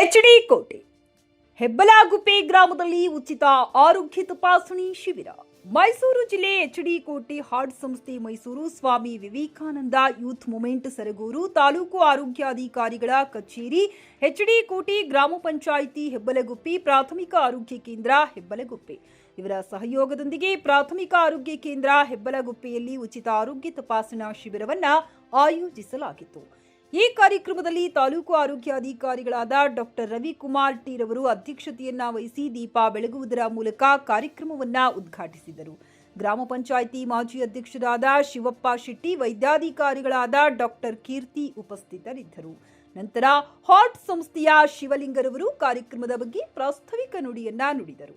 HD ಕೋಟೆ ಹೆಬ್ಬಲಾಗುಪ್ಪೆ ಗ್ರಾಮದಲ್ಲಿ ಉಚಿತ ಆರೋಗ್ಯ ತಪಾಸಣೆ ಶಿಬಿರ. ಮೈಸೂರು ಜಿಲ್ಲೆ ಎಚ್ಡಿ ಕೋಟೆ ಹಾರ್ಟ್ ಸಂಸ್ಥೆ ಮೈಸೂರು ಸ್ವಾಮಿ ವಿವೇಕಾನಂದ ಯೂತ್ ಮೂಮೆಂಟ್ ಸರಗೂರು ತಾಲೂಕು ಆರೋಗ್ಯಾಧಿಕಾರಿಗಳ ಕಚೇರಿ ಎಚ್ಡಿ ಕೋಟೆ ಗ್ರಾಮ ಪಂಚಾಯಿತಿ ಹೆಬ್ಬಲಗುಪ್ಪೆ ಪ್ರಾಥಮಿಕ ಆರೋಗ್ಯ ಕೇಂದ್ರ ಹೆಬ್ಬಲಗುಪ್ಪೆ. ಇವರ ಸಹಯೋಗದೊಂದಿಗೆ ಪ್ರಾಥಮಿಕ ಆರೋಗ್ಯ ಕೇಂದ್ರ ಹೆಬ್ಬಲಗುಪ್ಪೆಯಲ್ಲಿ ಉಚಿತ ಆರೋಗ್ಯ ತಪಾಸಣಾ ಶಿಬಿರವನ್ನು ಆಯೋಜಿಸಲಾಗಿತ್ತು. ಈ ಕಾರ್ಯಕ್ರಮದಲ್ಲಿ ತಾಲೂಕು ಆರೋಗ್ಯ ಅಧಿಕಾರಿಗಳಾದ ಡಾಕ್ಟರ್ ರವಿಕುಮಾರ್ ಟಿ ರವರು ಅಧ್ಯಕ್ಷತೆಯನ್ನ ವಹಿಸಿ ದೀಪ ಬೆಳಗುವುದರ ಮೂಲಕ ಕಾರ್ಯಕ್ರಮವನ್ನ ಉದ್ಘಾಟಿಸಿದರು. ಗ್ರಾಮ ಪಂಚಾಯಿತಿ ಮಾಜಿ ಅಧ್ಯಕ್ಷರಾದ ಶಿವಪ್ಪ ಶೆಟ್ಟಿ, ವೈದ್ಯಾಧಿಕಾರಿಗಳಾದ ಡಾಕ್ಟರ್ ಕೀರ್ತಿ ಉಪಸ್ಥಿತರಿದ್ದರು. ನಂತರ ಹಾಟ್ ಸಂಸ್ಥೆಯ ಶಿವಲಿಂಗರವರು ಕಾರ್ಯಕ್ರಮದ ಬಗ್ಗೆ ಪ್ರಾಸ್ತಾವಿಕ ನುಡಿಯನ್ನ ನುಡಿದರು.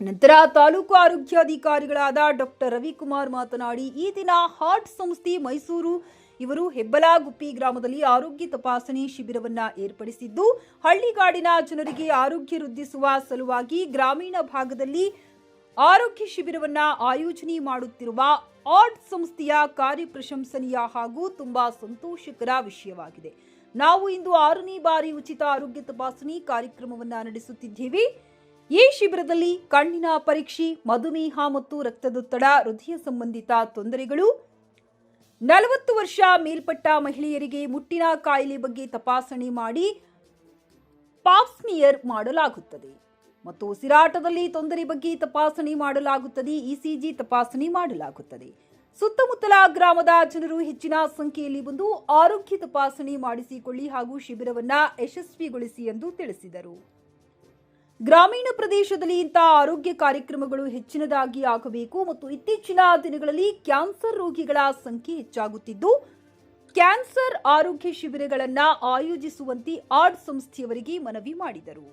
ನಂತರ ತಾಲೂಕು ಆರೋಗ್ಯಾಧಿಕಾರಿಗಳಾದ ಡಾಕ್ಟರ್ ರವಿಕುಮಾರ್ ಮಾತನಾಡಿ, ಈ ದಿನ ಹಾರ್ಟ್ ಸಂಸ್ಥೆ ಮೈಸೂರು ಇವರು ಹೆಬ್ಬಲಾಗುಪ್ಪಿ ಗ್ರಾಮದಲ್ಲಿ ಆರೋಗ್ಯ ತಪಾಸಣೆ ಶಿಬಿರವನ್ನ ಏರ್ಪಡಿಸಿದ್ದು, ಹಳ್ಳಿಗಾಡಿನ ಜನರಿಗೆ ಆರೋಗ್ಯ ವೃದ್ಧಿಸುವ ಸಲುವಾಗಿ ಗ್ರಾಮೀಣ ಭಾಗದಲ್ಲಿ ಆರೋಗ್ಯ ಶಿಬಿರವನ್ನ ಆಯೋಜನೆ ಮಾಡುತ್ತಿರುವ ಆರ್ಟ್ ಸಂಸ್ಥೆಯ ಕಾರ್ಯ ಪ್ರಶಂಸನೀಯ ಹಾಗೂ ತುಂಬಾ ಸಂತೋಷಕರ ವಿಷಯವಾಗಿದೆ. ನಾವು ಇಂದು ಆರನೇ ಬಾರಿ ಉಚಿತ ಆರೋಗ್ಯ ತಪಾಸಣೆ ಕಾರ್ಯಕ್ರಮವನ್ನು ನಡೆಸುತ್ತಿದ್ದೇವೆ. ಈ ಶಿಬಿರದಲ್ಲಿ ಕಣ್ಣಿನ ಪರೀಕ್ಷೆ, ಮಧುಮೇಹ ಮತ್ತು ರಕ್ತದೊತ್ತಡ, ಹೃದಯ ಸಂಬಂಧಿತ ತೊಂದರೆಗಳು ನಲವತ್ತು ವರ್ಷ ಮೇಲ್ಪಟ್ಟ ಮಹಿಳೆಯರಿಗೆ ಮುಟ್ಟಿನ ಕಾಯಿಲೆ ಬಗ್ಗೆ ತಪಾಸಣೆ ಮಾಡಿ ಪಾಪ್ಸ್ಮಿಯರ್ ಮಾಡಲಾಗುತ್ತದೆ. ಮತ್ತು ಉಸಿರಾಟದಲ್ಲಿ ತೊಂದರೆ ಬಗ್ಗೆ ತಪಾಸಣೆ ಮಾಡಲಾಗುತ್ತದೆ. ಇಸಿಜಿ ತಪಾಸಣೆ ಮಾಡಲಾಗುತ್ತದೆ. ಸುತ್ತಮುತ್ತಲ ಗ್ರಾಮದ ಜನರು ಹೆಚ್ಚಿನ ಸಂಖ್ಯೆಯಲ್ಲಿ ಬಂದು ಆರೋಗ್ಯ ತಪಾಸಣೆ ಮಾಡಿಸಿಕೊಳ್ಳಿ ಹಾಗೂ ಶಿಬಿರವನ್ನು ಯಶಸ್ವಿಗೊಳಿಸಿ ಎಂದು ತಿಳಿಸಿದರು. ಗ್ರಾಮೀಣ ಪ್ರದೇಶದಲ್ಲಿ ಇಂತಹ ಆರೋಗ್ಯ ಕಾರ್ಯಕ್ರಮಗಳು ಹೆಚ್ಚಿನದಾಗಿ ಆಗಬೇಕು ಮತ್ತು ಇತ್ತೀಚಿನ ದಿನಗಳಲ್ಲಿ ಕ್ಯಾನ್ಸರ್ ರೋಗಿಗಳ ಸಂಖ್ಯೆ ಹೆಚ್ಚಾಗುತ್ತಿದ್ದು, ಕ್ಯಾನ್ಸರ್ ಆರೋಗ್ಯ ಶಿಬಿರಗಳನ್ನು ಆಯೋಜಿಸುವಂತೆ ಆರ್ಟ್ ಸಂಸ್ಥೆಯವರಿಗೆ ಮನವಿ ಮಾಡಿದರು.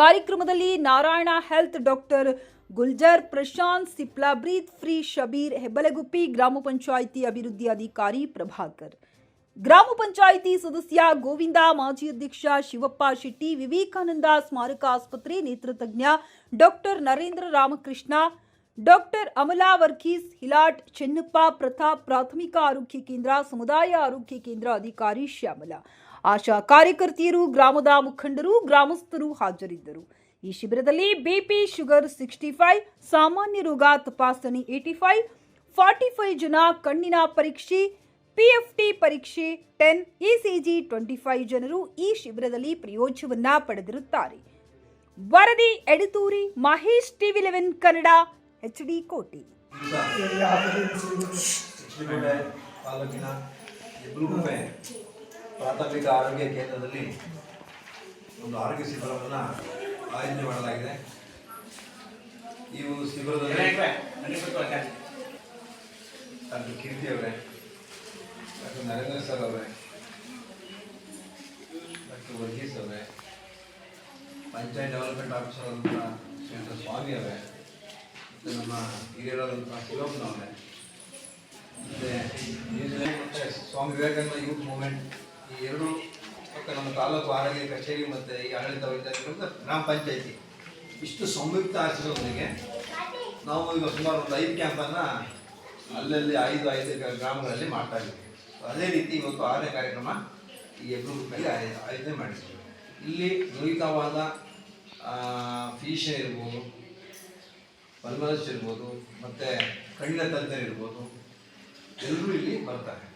ಕಾರ್ಯಕ್ರಮದಲ್ಲಿ Narayana health doctor Gulzar Prashant Cipla breathe free Shabbir, Hebbalaguppi ಗ್ರಾಮ ಪಂಚಾಯಿತಿ ಅಭಿವೃದ್ಧಿ ಅಧಿಕಾರಿ ಪ್ರಭಾಕರ್ ಗ್ರಾಮ ಪಂಚಾಯಿತಿ ಸದಸ್ಯ ಗೋವಿಂದ, ಮಾಜಿ ಅಧ್ಯಕ್ಷ ಶಿವಪ್ಪ ಶೆಟ್ಟಿ, ವಿವೇಕಾನಂದ ಸ್ಮಾರಕ ಆಸ್ಪತ್ರೆ ನೇತೃತಜ್ಞ ಡಾಕ್ಟರ್ ನರೇಂದ್ರ ರಾಮಕೃಷ್ಣ, ಡಾಕ್ಟರ್ ಅಮಲಾ ವರ್ಗೀಸ್, ಹಿಲಾಟ್ ಚೆನ್ನಪ್ಪ, ಪ್ರತಾಪ್ ಪ್ರಾಥಮಿಕ ಆರೋಗ್ಯ ಕೇಂದ್ರ, ಸಮುದಾಯ ಆರೋಗ್ಯ ಕೇಂದ್ರ ಅಧಿಕಾರಿ ಶ್ಯಾಮಲ. ಆಶಾ ಕಾರ್ಯಕರ್ತೆಯರು, ಗ್ರಾಮದ ಮುಖಂಡರು, ಗ್ರಾಮಸ್ಥರು ಹಾಜರಿದ್ದರು. ಈ ಶಿಬಿರದಲ್ಲಿ ಬಿಪಿ ಶುಗರ್ ಸಿಕ್ಸ್ಟಿ ಫೈವ್, ಸಾಮಾನ್ಯ ರೋಗ ತಪಾಸಣೆ ಏಟಿ ಫೈವ್, ಫಾರ್ಟಿ ಫೈವ್ ಜನ ಕಣ್ಣಿನ ಪರೀಕ್ಷೆ ಪಿಎಫ್ಟಿ ಪರೀಕ್ಷೆ ಟೆನ್ ಇಸಿಜಿ ಟ್ವೆಂಟಿ ಫೈವ್ ಜನರು ಈ ಶಿಬಿರದಲ್ಲಿ ಪ್ರಯೋಜನವನ್ನ ಪಡೆದಿರುತ್ತಾರೆ ವರದಿ Edathuri Mahesh TV eleven Kannada H D Kote ತಾಲೂಕಿನ ಪ್ರಾಥಮಿಕ ಆರೋಗ್ಯ ಕೇಂದ್ರದಲ್ಲಿ ಒಂದು ಆರೋಗ್ಯ ಶಿಬಿರವನ್ನು ಆಯೋಜನೆ ಮಾಡಲಾಗಿದೆ ಈ ಒಂದು ಶಿಬಿರದಲ್ಲಿ ಡಾಕ್ಟರ್ ಕೀರ್ತಿ ಅವರೇ ಡಾಕ್ಟರ್ ನರೇಂದ್ರ ಸರ್ ಅವರೇ, ಡಾಕ್ಟರ್ ವರ್ಗೀಸ್ ಅವರೇ, ಪಂಚಾಯತ್ ಡೆವಲಪ್ಮೆಂಟ್ ಆಫೀಸರ್ ಅಂತ ಶ್ರೀಮಂತ ಸ್ವಾಮಿ ಅವರೇ, ಮತ್ತು ನಮ್ಮ ಹಿರಿಯರಾದಂಥ ಮತ್ತೆ ನ್ಯೂಜಿಲೆಂಡ್ ಮತ್ತೆ ಸ್ವಾಮಿ ವಿವೇಕಾನಂದ ಯೂತ್ ಮೂವ್ಮೆಂಟ್, ಈ ಎರಡು ಮತ್ತು ನಮ್ಮ ತಾಲೂಕು ಆರೋಗ್ಯ ಕಚೇರಿ ಮತ್ತು ಈ ಆಡಳಿತ ವೈದ್ಯಾಧಿಕಾರಿ ಗ್ರಾಮ ಪಂಚಾಯತಿ. ಇಷ್ಟು ಸಂಯುಕ್ತ ಆಚರಣೆಗೆ ನಾವು ಈಗ ಸುಮಾರು ಒಂದು ಐದು ಕ್ಯಾಂಪನ್ನು ಅಲ್ಲಲ್ಲಿ ಐದು ಐದು ಗ್ರಾಮಗಳಲ್ಲಿ ಮಾಡ್ತಾ ಇದ್ದೀವಿ. ಅದೇ ರೀತಿ ಇವತ್ತು ಆರನೇ ಕಾರ್ಯಕ್ರಮ ಈ ಆಯ- ಆಯೋಜನೆ ಮಾಡಿದ್ದೀವಿ ಇಲ್ಲಿ ನುರಿತವಾದ ಫಿಶಿಯನ್ ಇರ್ಬೋದು, ಪಲ್ಮನಸ್ ಇರ್ಬೋದು, ಮತ್ತು ಕಣ್ಣಿನ ತಜ್ಞರು ಇರ್ಬೋದು, ಎಲ್ಲರೂ ಇಲ್ಲಿ ಬರ್ತಾರೆ.